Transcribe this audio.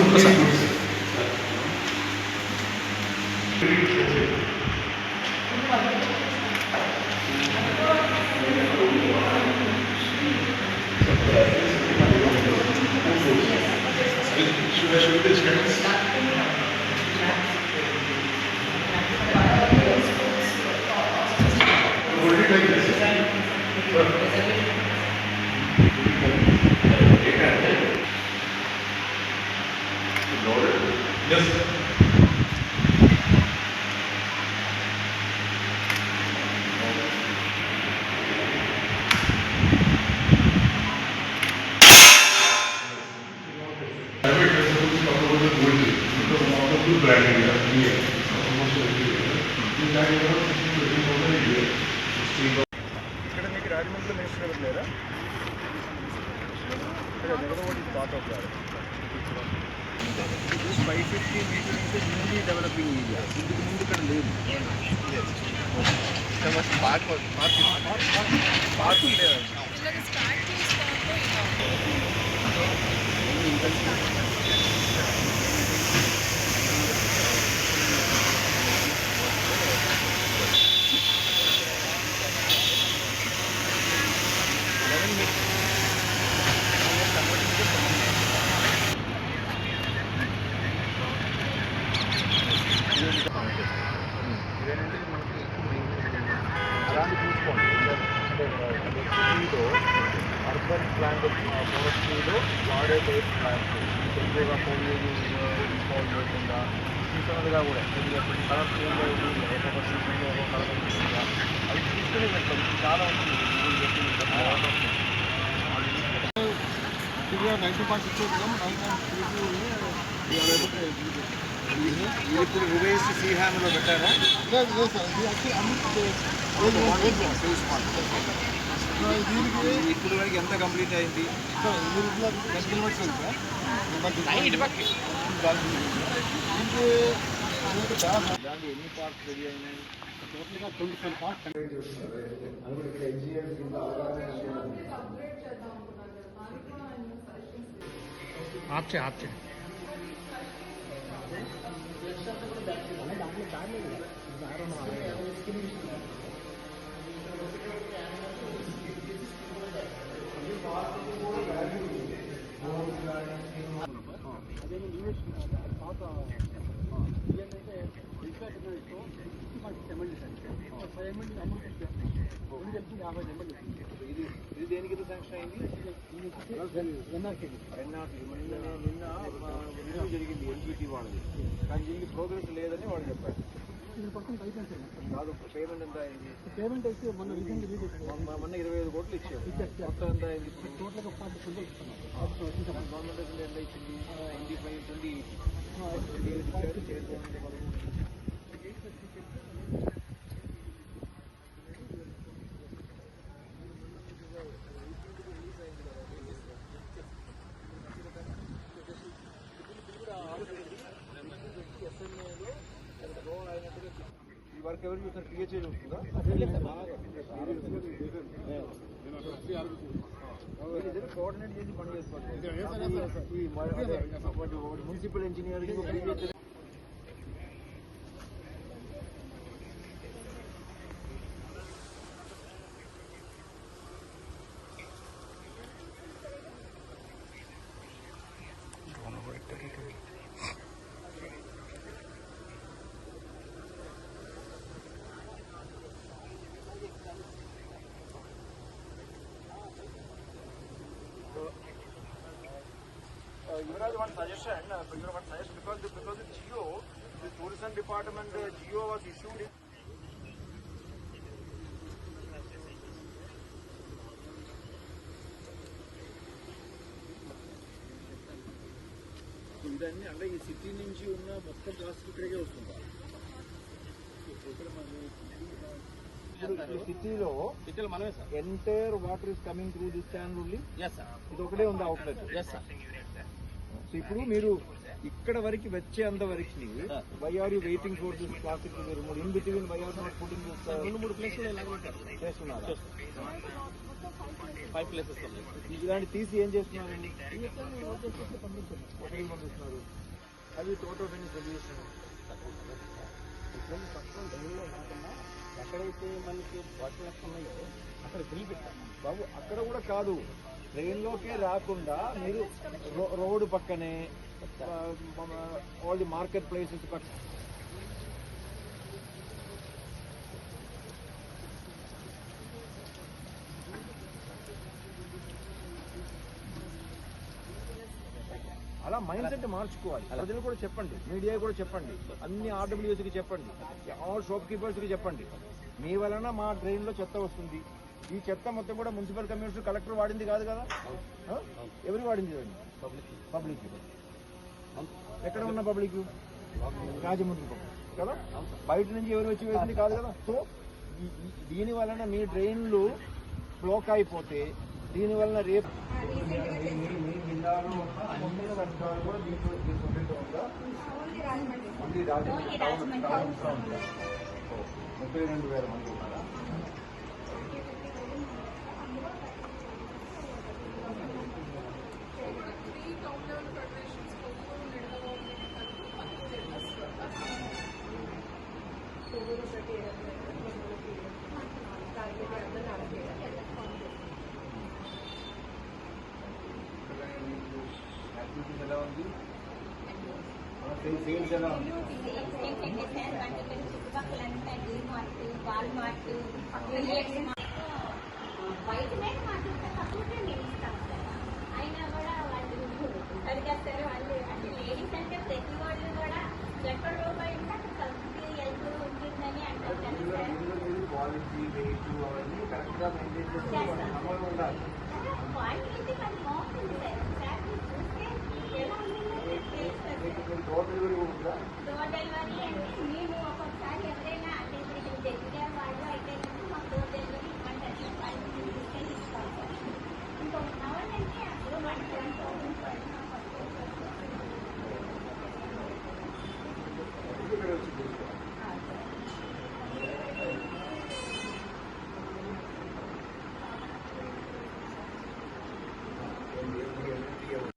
Desculpa, sabe? Deixa eu ver, deixa eu. ఇక్కడ మీకు రాజమండ్రిలో మినిస్టర్ ఎవరు లేరా ఇక్కడ Jaganmohan part of that five fifty metre నుంచి న్యూలీ డెవలపింగ్ ఏరియా ఇందుకు ముందు ఇక్కడ లేదు పార్క్ పార్క్ పార్క్ లేదు ఎక్స్ట్రీలో అర్బన్ ప్లాంట్ ఫారెస్ట్రీలో వాడే టైప్ ప్లాంట్ ఎక్కువగా ఫోలియేజ్ ఇన్వాల్వ్ లేకుండా సీజనల్గా కూడా కొద్దిగా కొన్ని కలర్ చేంజ్ అయ్యింది ఒక్కొక్క సీజన్లో ఒక్కొక్క కలర్ ఉంటుందా అవి తీసుకుని వెళ్తాం చాలా ఉంటుంది ninety point six nine point three ఇప్పుడు ఉవేస్ శ్రీహాన్లో పెట్టారా లేదు లేదు సార్ ఇది అన్ని ఇప్పుడు వరకు ఎంత కంప్లీట్ అయింది ఎన్ని పార్ట్స్ రెడీ అయినాయి టోటల్గా ట్వంటీ ఫైవ్ పార్ట్స్ ఆప్ చే ఆప్ చే ఇది ఇది దేనికి శాంక్షన్ అయింది? ఎన్ఆర్టీ నిన్న నిన్న రివ్యూ జరిగింది ఎన్జిటి వాళ్ళది. కానీ దీనికి ప్రోగ్రెస్ లేదని వాడు చెప్పాడు కాదు పేమెంట్ ఎంత అయింది? పేమెంట్ అయితే మొన్న రీసెంట్ మొన్న ఇరవై ఐదు కోట్లు ఇచ్చారు. మొత్తం ఎంత అయింది? టోటల్గా ఫార్టీ గవర్నమెంట్ అసలు ఎంత ఇచ్చింది? Twenty five twenty twenty eight ఇచ్చారు స్టేట్ గవర్నమెంట్ పదకొండు. ఈ వర్క్ ఎవరు చూస్తారు? పిహెచ్ఏ చూస్తుందా? కోఆర్డినేట్ చేసి పని ఒకటి municipal engineering Yuvraj, one suggestion, uh, you know, one suggestion, because the, because the Geo, the tourism department, uh, Geo was issued in ఇదన్నీ అంటే ఈ సిటీ నుంచి ఉన్న మొత్తం ప్లాస్టిక్ ఇక్కడికే వస్తుందా సిటీలో ఇతలు మనమే sir entire water is coming through this channel only yes sir ఇది ఒకటే ఉంది అవుట్లెట్ ఎస్ సార్ సో ఇప్పుడు మీరు ఇక్కడ వరకు వచ్చేంత వరకు why are you waiting for this plastic remove in between why are not putting this రెండు మూడు ప్లేస్లు చేస్తున్నారా? ఫైవ్ ప్లేసెస్ ఇలాంటి తీసి ఏం చేస్తున్నారు పంపిస్తున్నారు. అది టోటల్ ఫినిష్ సొల్యూషన్ ఎక్కడైతే మనకి బాటిల్ ఉన్నాయో అక్కడ బిల్ పెట్టాం బాబు అక్కడ కూడా కాదు. ట్రైన్లోకే రాకుండా మీరు రోడ్డు పక్కనే ఆల్ ది మార్కెట్ ప్లేసెస్ పక్క అలా మైండ్ సెట్ మార్చుకోవాలి. ప్రజలు కూడా చెప్పండి మీడియా కూడా చెప్పండి అన్ని ఆర్డబ్ల్యూఎస్కి చెప్పండి ఆల్ షాప్ కీపర్స్కి చెప్పండి. మీ వలన మా ట్రైన్లో చెత్త వస్తుంది. ఈ చెత్త మొత్తం కూడా మున్సిపల్ కమిషనర్ కలెక్టర్ వాడింది కాదు కదా? ఎవరు వాడింది పబ్లిక్. పబ్లిక్. ఎక్కడ ఉన్న పబ్లిక్? రాజమండ్రి. కదా? బయట నుంచి ఎవరు వచ్చి వేసింది కాదు కదా? సో దీని వలన మీ ట్రైన్లు బ్లాక్ అయిపోతే దీని వలన రేపు అన్ని కూడా దీంట్లో ముప్పై రెండు వేల మంది. బయట మాట్లాడితే తక్కువ నేను ఇస్తాను కదా. అయినా కూడా వాళ్ళు అడిగేస్తారు వాళ్ళు అంటే లేడీస్ అంటే ప్రతి వాళ్ళు కూడా ఎక్కడ రూపాయి ఉంటే అక్కడ కలిసి వెళ్తూ ఉంటుందని అంటారు సార్. క్వాలిటీ అవన్నీ మెయింటైన్ చేస్తే వాళ్ళ బాగుంటుంది సార్. డోర్ డెలివరీ కూడా ఉందా డోర్ డెలివరీ అంటే మేము ఒక్కొక్కసారి ఎవరైనా